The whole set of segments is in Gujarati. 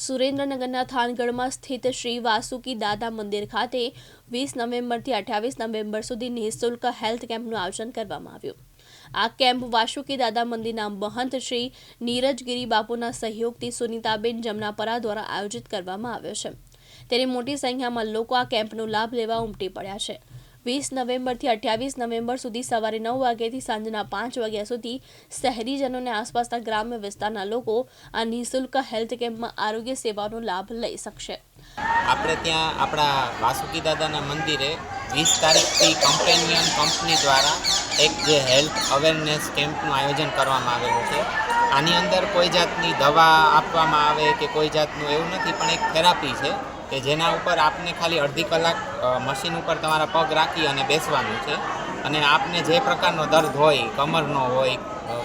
સુરેન્દ્રનગરના થાનગઢમાં સ્થિત શ્રી વાસુકી દાદા મંદિર ખાતે વીસ નવેમ્બરથી અઠ્યાવીસ નવેમ્બર સુધી નિઃશુલ્ક હેલ્થ કેમ્પનું આયોજન કરવામાં આવ્યું. આ કેમ્પ વાસુકી દાદા મંદિરના મહંત શ્રી નીરજગીરી બાપુના સહયોગથી સુનીતાબેન જમનાપરા દ્વારા આયોજિત કરવામાં આવ્યો છે. ત્યારે મોટી સંખ્યામાં લોકો આ કેમ્પનો લાભ લેવા ઉમટી પડ્યા છે. વીસ નવેમ્બરથી અઠ્યાવીસ નવેમ્બર સુધી સવારે નવ વાગ્યાથી સાંજના પાંચ વાગ્યા સુધી શહેરીજનોને આસપાસના ગ્રામ્ય વિસ્તારના લોકો આ નિઃશુલ્ક હેલ્થ કેમ્પમાં આરોગ્ય સેવાનો લાભ લઈ શકશે. આપણે ત્યાં આપણા વાસુકી દાદાના મંદિરે વીસ તારીખથી કમ્પેનિયન કંપની દ્વારા એક જે હેલ્થ અવેરનેસ કેમ્પનું આયોજન કરવામાં આવેલું છે. આની અંદર કોઈ જાતની દવા આપવામાં આવે કે કોઈ જાતનું એવું નથી, પણ એક થેરાપી છે કે જેના ઉપર આપને ખાલી અડધી કલાક મશીન ઉપર તમારા પગ રાખી અને બેસવાનું છે. અને આપને જે પ્રકારનો દર્દ હોય, કમરનો હોય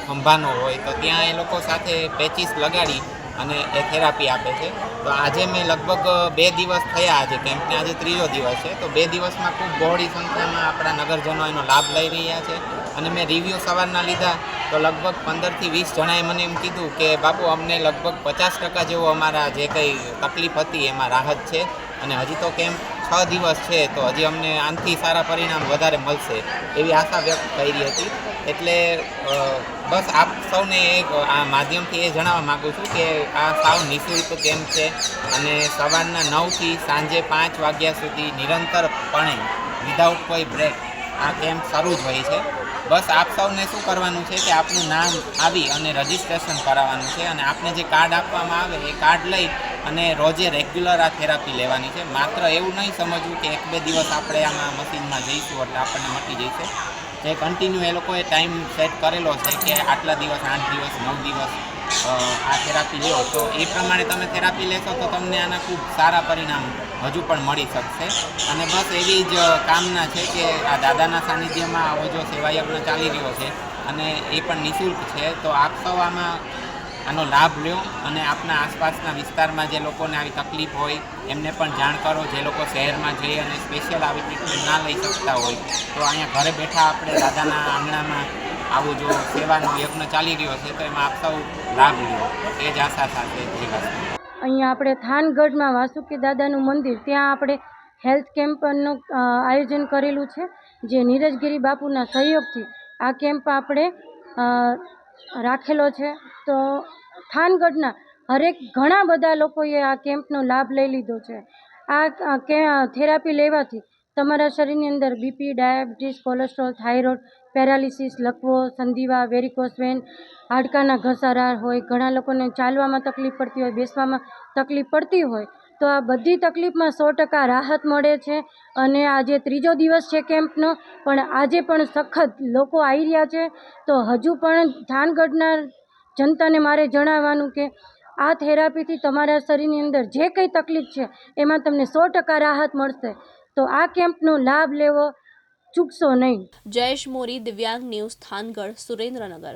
ખંભાનો હોય, તો ત્યાં એ લોકો સાથે પેચીસ લગાડી અને એ થેરાપી આપે છે. તો આજે મેં લગભગ બે દિવસ થયા આજે કેમ્પને આજે ત્રીજો દિવસ છે. તો બે દિવસમાં ખૂબ બહોળી સંખ્યામાં આપણા નગરજનો એનો લાભ લઈ રહ્યા છે. અને મેં રિવ્યૂ સવારના લીધા. તો લગભગ પંદરથી વીસ જણાએ મને એમ કીધું કે, બાપુ, અમને લગભગ પચાસ ટકા જેવો અમારા જે કંઈ તકલીફ હતી, એમાં રાહત છે. અને હજી તો કેમ્પ છ દિવસ છે, તો હજી અમને આનાથી સારા પરિણામ વધારે મળશે એવી આશા વ્યક્ત કરી હતી. એટલે બસ આપ સૌને આ માધ્યમથી એ જણાવવા માગું છું કે આ સાવ નિઃશુલ્ક કેમ્પ છે અને સવારના નવથી સાંજે પાંચ વાગ્યા સુધી નિરંતરપણે વિધાઉટ કોઈ બ્રેક આ કેમ્પ શરૂ જ હોય છે. બસ આપ સૌને શું કરવાનું છે કે આપનું નામ આવી અને રજિસ્ટ્રેશન કરાવવાનું છે અને આપને જે કાર્ડ આપવામાં આવે, એ કાર્ડ લઈ અને રોજે રેગ્યુલર આ થેરાપી લેવાની છે. માત્ર એવું નહીં સમજવું કે એક બે દિવસ આપણે આમાં મશીનમાં જઈશું એટલે આપણને મટી જશે જે કન્ટિન્યુ એ લોકોએ ટાઈમ સેટ કરેલો છે કે આટલા દિવસ, આઠ દિવસ, નવ દિવસ આ થેરાપી લો તો એ પ્રમાણે તમે થેરાપી લેશો તો તમને આના ખૂબ સારા પરિણામ હજુ પણ મળી શકશે. અને બસ એવી જ કામના છે કે આ દાદાના સાનિધ્યમાં આવો જો સેવા યજ્ઞ ચાલી રહ્યો છે અને એ પણ નિઃશુલ્ક છે, તો આપ સૌ આમાં આનો લાભ લ્યો અને આપના આસપાસના વિસ્તારમાં જે લોકોને આવી તકલીફ હોય, એમને પણ જાણ કરો. જે લોકો શહેરમાં જઈ અને સ્પેશિયલ આવી ટ્રીટમેન્ટ ના લઈ શકતા હોય, તો અહીંયા ઘરે બેઠા આપણે દાદાના આંગણામાં આવું જો સેવાનો યજ્ઞ ચાલી રહ્યો છે, તો એમાં આપ સૌ લાભ લ્યો. એ જ આશા સાથે અહીંયા આપણે થાનગઢમાં વાસુકી દાદાનું મંદિર, ત્યાં આપણે હેલ્થ કેમ્પનું આયોજન કરેલું છે, જે નીરજગીરી બાપુના સહયોગથી આ કેમ્પ આપણે રાખેલો છે. તો થાનગઢના હરેક ઘણા બધા લોકોએ આ કેમ્પનો લાભ લઈ લીધો છે. આ કે થેરાપી લેવાથી તમારા શરીરની અંદર BP, diabetes, cholesterol, thyroid, paralysis લકવો સંધિવા વેરિકોસ વેન, હાડકાના ઘસારા હોય, ઘણા લોકોને ચાલવામાં તકલીફ પડતી હોય, બેસવામાં તકલીફ પડતી હોય, તો આ બધી તકલીફમાં સો ટકા રાહત મળે છે અને આજે ત્રીજો દિવસ છે કેમ્પનો, પણ આજે પણ સખત લોકો આવી રહ્યા છે. તો હજુ પણ થાનગઢના જનતાને મારે જણાવવાનું કે આ થેરાપીથી તમારા શરીરની અંદર જે કંઈ તકલીફ છે, એમાં તમને સો ટકા રાહત મળશે. તો આ કેમ્પનો લાભ લેવો ચૂકશો નહીં. જયેશ મોરી, દિવ્યાંગ ન્યૂઝ થાનગઢ, સુરેન્દ્રનગર.